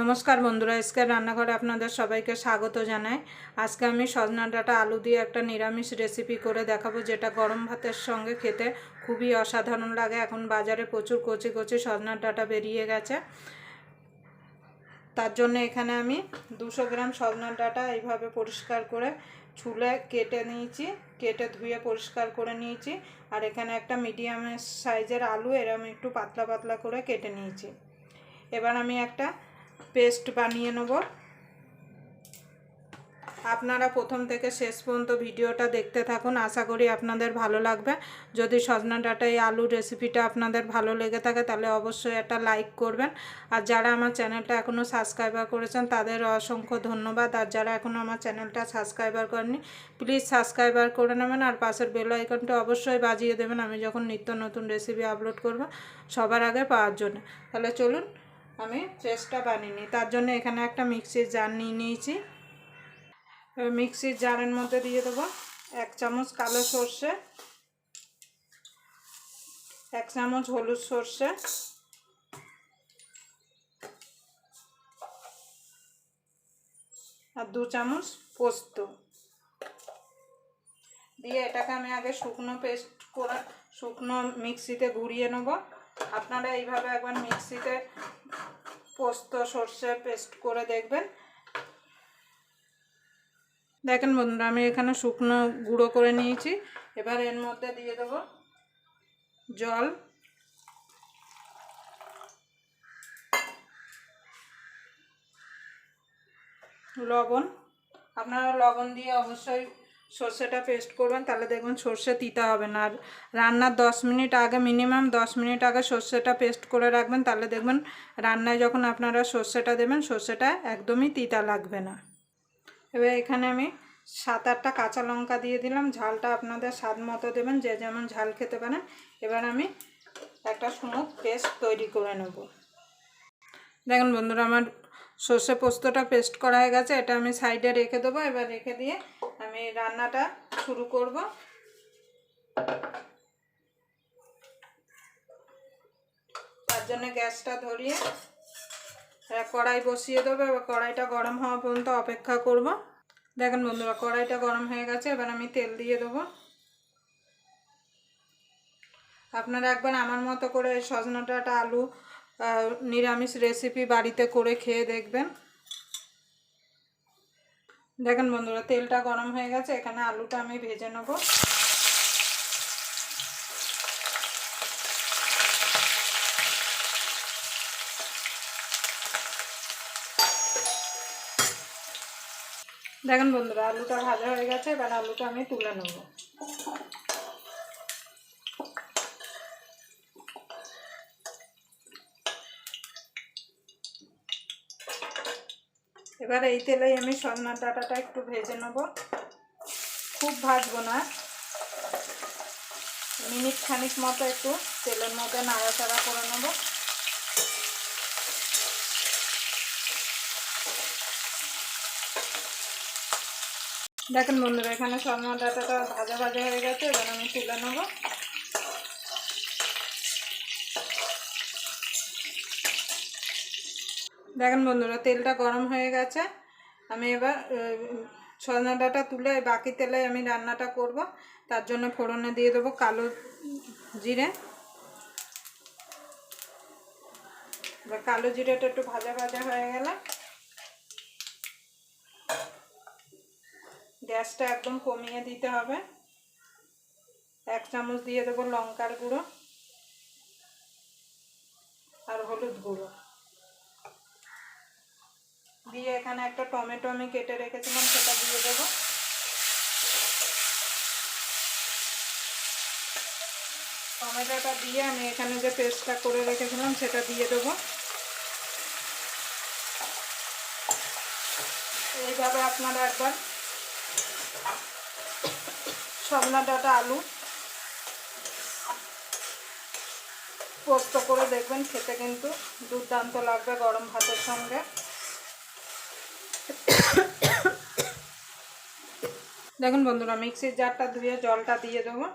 নমস্কার বন্ধুরা এসকে রান্নাঘরে আপনাদের সবাইকে স্বাগত জানাই। আজকে আমি সজনা ডাঁটা আলু দিয়ে একটা নিরামিষ রেসিপি করে দেখাবো, যেটা গরম ভাতের সঙ্গে খেতে খুবই অসাধারণ লাগে। এখন বাজারে প্রচুর কচি কচি সজনার ডাঁটা বেরিয়ে গেছে। তার জন্য এখানে আমি দুশো গ্রাম সজনার ডাঁটা এইভাবে পরিষ্কার করে ছুলে কেটে নিয়েছি, কেটে ধুয়ে পরিষ্কার করে নিয়েছি। আর এখানে একটা মিডিয়াম সাইজের আলু এরম একটু পাতলা পাতলা করে কেটে নিয়েছি। এবার আমি একটা পেস্ট বানিয়ে নেব। আপনারা প্রথম থেকে শেষ পর্যন্ত ভিডিওটা দেখতে থাকুন। আশা করি আপনাদের ভালো লাগবে। যদি সজনা ডাঁটা এই আলুর রেসিপিটা আপনাদের ভালো লেগে থাকে, তাহলে অবশ্যই একটা লাইক করবেন। আর যারা আমার চ্যানেলটা এখনও সাবস্ক্রাইবার করেছেন, তাদের অসংখ্য ধন্যবাদ। আর যারা এখনও আমার চ্যানেলটা সাবস্ক্রাইবার করেনি প্লিজ সাবস্ক্রাইবার করে নেবেন। আর পাশের বেল আইকনটা অবশ্যই বাজিয়ে দেবেন। আমি যখন নিত্য নতুন রেসিপি আপলোড করব, সবার আগে পাওয়ার জন্য। তাহলে চলুন আমি চেষ্টা বানিয়ে নিই। তার জন্য এখানে একটা মিক্সির জার নিয়ে নিয়েছি। মিক্সির জারের মধ্যে দিয়ে দেবো এক চামচ কালো সর্ষে, এক চামচ হলুদ সর্ষে, আর দু চামচ পোস্ত। দিয়ে এটাকে আমি আগে শুকনো পেস্ট করে শুকনো মিক্সিতে ঘুরিয়ে নেব। আপনারা এইভাবে একবার মিক্সিতে পোস্ত, সর্ষে পেস্ট করে দেখবেন। দেখেন বন্ধুরা, আমি এখানে শুকনো গুঁড়ো করে নিয়েছি। এবার এর মধ্যে দিয়ে দেব জল। লবণ। আপনারা লবণ দিয়ে অবশ্যই সর্ষেটা পেস্ট করবেন, তাহলে দেখবেন সর্ষে তিতা হবে না। আর রান্নার দশ মিনিট আগে মিনিমাম দশ মিনিট আগে সর্ষেটা পেস্ট করে রাখবেন, তাহলে দেখবেন রান্নায় যখন আপনারা সর্ষেটা দেবেন, সর্ষেটা একদমই তিতা লাগবে না। এবার এখানে আমি সাত আটটা কাঁচা লঙ্কা দিয়ে দিলাম, ঝালটা আপনাদের স্বাদ মতো দেবেন, যে যেমন ঝাল খেতে পারেন। এবার আমি একটা স্মুথ পেস্ট তৈরি করে নেব। দেখুন বন্ধুরা, আমার সর্ষে পোস্তটা পেস্ট করা হয়ে গেছে, এটা আমি সাইডে রেখে দেবো। এবার রেখে দিয়ে আমি রান্নাটা শুরু করব। তার জন্য গ্যাসটা ধরিয়ে কড়াই বসিয়ে দেবো। এবার কড়াইটা গরম হওয়া পর্যন্ত অপেক্ষা করব। দেখেন বন্ধুরা, কড়াইটা গরম হয়ে গেছে। এবার আমি তেল দিয়ে দেবো। আপনারা একবার আমার মতো করে সজনা ডাঁটা আলু নিরামিষ রেসিপি বাড়িতে করে খেয়ে দেখবেন। দেখেন বন্ধুরা, তেলটা গরম হয়ে গেছে, এখানে আলুটা আমি ভেজে নেব। দেখেন বন্ধুরা, আলুটা ভাজা হয়ে গেছে, এবার আলুটা আমি তুলে নেব। এবার এই তেলেই আমি সজনা ডাঁটাটা একটু ভেজে নেব। খুব ভাজবো না। মিনিট খানিক মতো একটু তেলের মধ্যে নাড়াচাড়া করে নেব। দেখেন বন্ধুরা, এখানে সজনা ডাঁটাটা ভাজা ভাজা হয়ে গেছে, এবার আমি তুলে নেব। দেখেন বন্ধুরা, তেলটা গরম হয়ে গেছে। আমি এবার সজনা ডাঁটা তুলে বাকি তেলে আমি রান্নাটা করব। তার জন্য ফোড়নে দিয়ে দেবো কালো জিরে। এবার কালো জিরেটা একটু ভাজা ভাজা হয়ে গেলে গ্যাসটা একদম কমিয়ে দিতে হবে। এক চামচ দিয়ে দেবো লঙ্কার গুঁড়ো আর হলুদ গুঁড়ো। দিয়ে এখানে একটা টমেটো আমি কেটে রেখেছিলাম, সেটা দিয়ে দেবো। টমেটোটা দিয়ে আমি এখানে যে পেস্টটা করে রেখেছিলাম, সেটা দিয়ে দেবো। এইভাবে আপনারা একবার সজনা ডাঁটা আলু পোস্ত করে দেখবেন, খেতে কিন্তু দুর্দান্ত লাগবে গরম ভাতের সঙ্গে। দেখুন বন্ধুরা, মিক্সির জারটা ধুয়ে জলটা দিয়ে দেবো।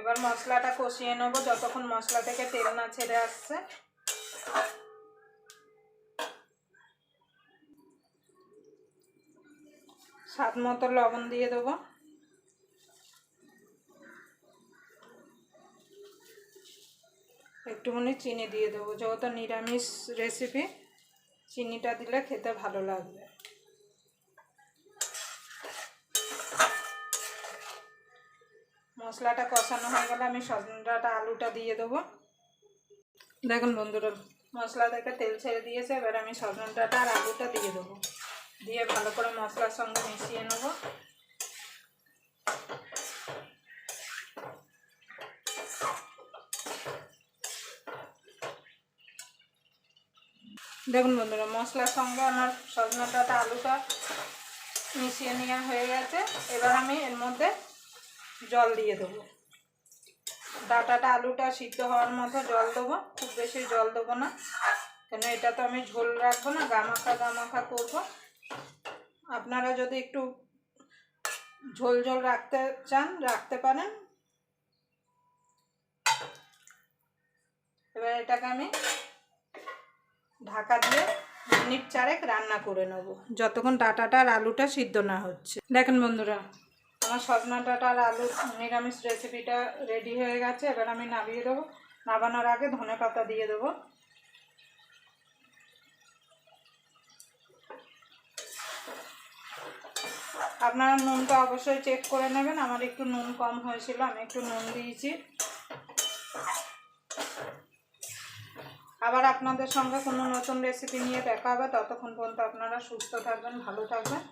এবার মশলাটা কষিয়ে নেব, যতক্ষণ মশলা থেকে তেল না ছেড়ে আসছে। স্বাদ মতো লবণ দিয়ে দেবো। একটুখানি চিনি দিয়ে দেবো, যেহেতু নিরামিষ রেসিপি চিনিটা দিলে খেতে ভালো লাগবে। মশলাটা কষানো হয়ে গেলে আমি সজনাটা আলুটা দিয়ে দেবো। দেখুন বন্ধুরা, মশলা থেকে তেল ছেড়ে দিয়েছে, এবার আমি সজনাটা আর আলুটা দিয়ে দেবো। দিয়ে ভালো করে মশলার সঙ্গে মিশিয়ে নেব। দেখুন বন্ধুরা, মশলার সঙ্গে আমার সজনা ডাঁটা আলুটা মিশিয়ে নেওয়া হয়ে গেছে। এবার আমি এর মধ্যে জল দিয়ে দেবো। ডাটাটা আলুটা সিদ্ধ হওয়ার মতো জল দেবো, খুব বেশি জল দেবো না। কেন, এটা তো আমি ঝোল রাখব না, গামাখা গামাখা করব। আপনারা যদি একটু ঝোল ঝোল রাখতে চান, রাখতে পারেন। এবার এটাকে আমি ঢাকা দিয়ে মিনিট চারেক রান্না করে নেব। যতক্ষণ ডাটাটা আর আলুটা সিদ্ধ না হচ্ছে। দেখেন বন্ধুরা, আমার সজনা ডাটা আর আলু নিরামিষ রেসিপিটা রেডি হয়ে গেছে। এবার আমি নামিয়ে দেবো। নামানোর আগে ধনে পাতা দিয়ে দেবো। আপনারা নুনটা অবশ্যই চেক করে নেবেন। আমার একটু নুন কম হয়েছিল, আমি একটু নুন দিয়েছি। আবার আপনাদের সঙ্গে কোনো নতুন রেসিপি নিয়ে দেখা হবে। ততক্ষণ পর্যন্ত আপনারা সুস্থ থাকবেন, ভালো থাকবেন।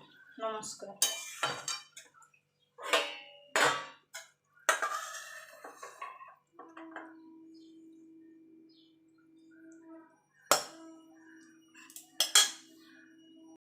নমস্কার।